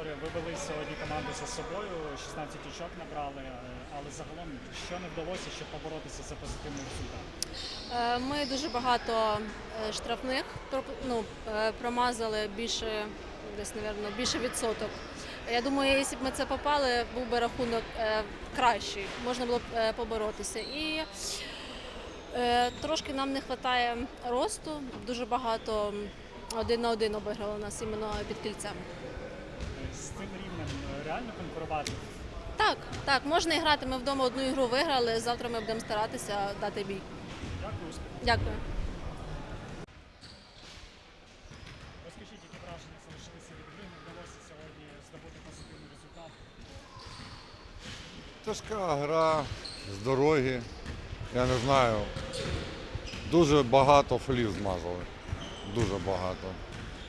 Вікторія, ви вели сьогодні команду за собою, 16 очок набрали, е, але загалом що не вдалося, щоб поборотися за позитивний результат? Е, Ми дуже багато е, штрафних ну, промазали більше, десь, напевно, більше відсоток. Я думаю, якщо б ми це попали, був би рахунок кращий, можна було б поборотися. І трошки нам не вистачає росту, дуже багато один на один обіграли нас іменно під кільцем. Реально конкурувати? Так, так, можна і грати. Ми вдома одну ігру виграли. Завтра ми будемо старатися дати бій. Дякую. Дякую. Розкажіть, які враження залишилися від гри, не вдалося сьогодні здобути позитивний результат? Тяжка гра з дороги. Я не знаю. Дуже багато фолів змазали. Дуже багато.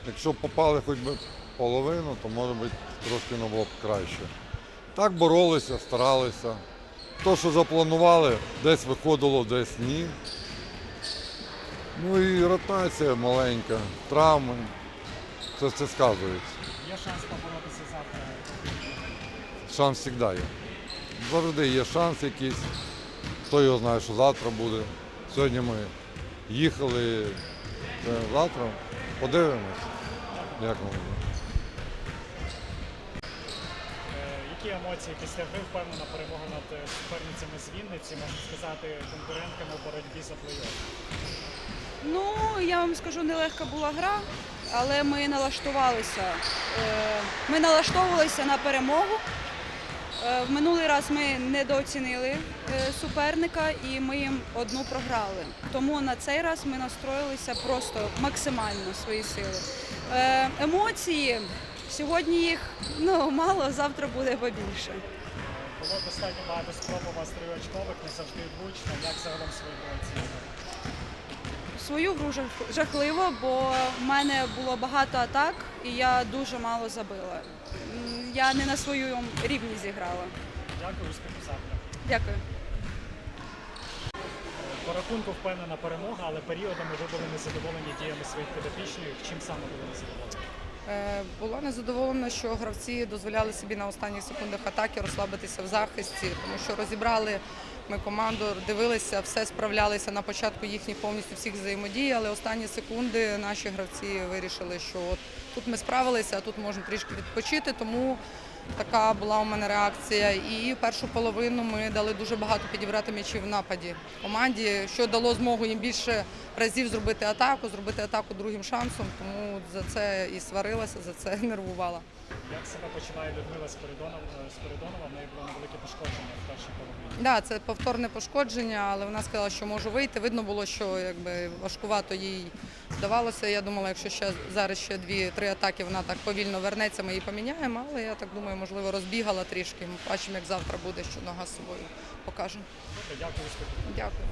Якщо б попали хоч би половину, то може бути трошки не було б краще. Так боролися, старалися. То, що запланували, десь виходило, десь ні. Ну і ротація маленька, травми. Це все сказується. Є шанс поборотися завтра? Шанс завжди є. Завжди є шанс якийсь. Хто його знає, що завтра буде. Сьогодні ми їхали. Завтра подивимось, як. Е, Які емоції після гри впевнена перемога над е, суперницями з Вінниці, можна сказати, конкурентками у боротьбі за плей-офф? Ну, я вам скажу, нелегка була гра, але ми налаштувалися. Е, Ми налаштовувалися на перемогу. В минулий раз ми недооцінили суперника і ми їм одну програли. Тому на цей раз ми настроїлися просто максимально свої сили. Е, Емоції сьогодні їх ну, мало, завтра буде побільше. Було достатньо багато спроб у вас триочкових, не завжди влучно. Як загалом свої гри? Свою гру жах- жахливо, бо в мене було багато атак і я дуже мало забила. М, Я не на своєму рівні зіграла. Дякую, успіху завтра. Дякую. По рахунку впевнена перемога, але періодами ви були незадоволені діями своїх підопічних. Чим саме були незадоволені? Е, Була незадоволена, що гравці дозволяли собі на останніх секундах атаки розслабитися в захисті, тому що розібрали ми команду, дивилися, все справлялися на початку їхніх повністю всіх взаємодій, але останні секунди наші гравці вирішили, що от тут ми справилися, а тут можна трішки відпочити. Тому така була у мене реакція. І першу половину ми дали дуже багато підібрати м'ячів в нападі команді, що дало змогу їм більше разів зробити атаку, зробити атаку другим шансом. Тому за це і сварилася, за це нервувала. Як себе почуває Людмила Спиридонова? Спиридонова? В неї було невелике пошкодження. Да, це повторне пошкодження, але вона сказала, що можу вийти. Видно було, що якби важкувато їй здавалося. Я думала, якщо ще зараз ще дві-три атаки, вона так повільно вернеться, ми її поміняємо. Але я так думаю, можливо, розбігала трішки. Ми бачимо, як завтра буде, що нога з собою покаже. Дякую. Дякую.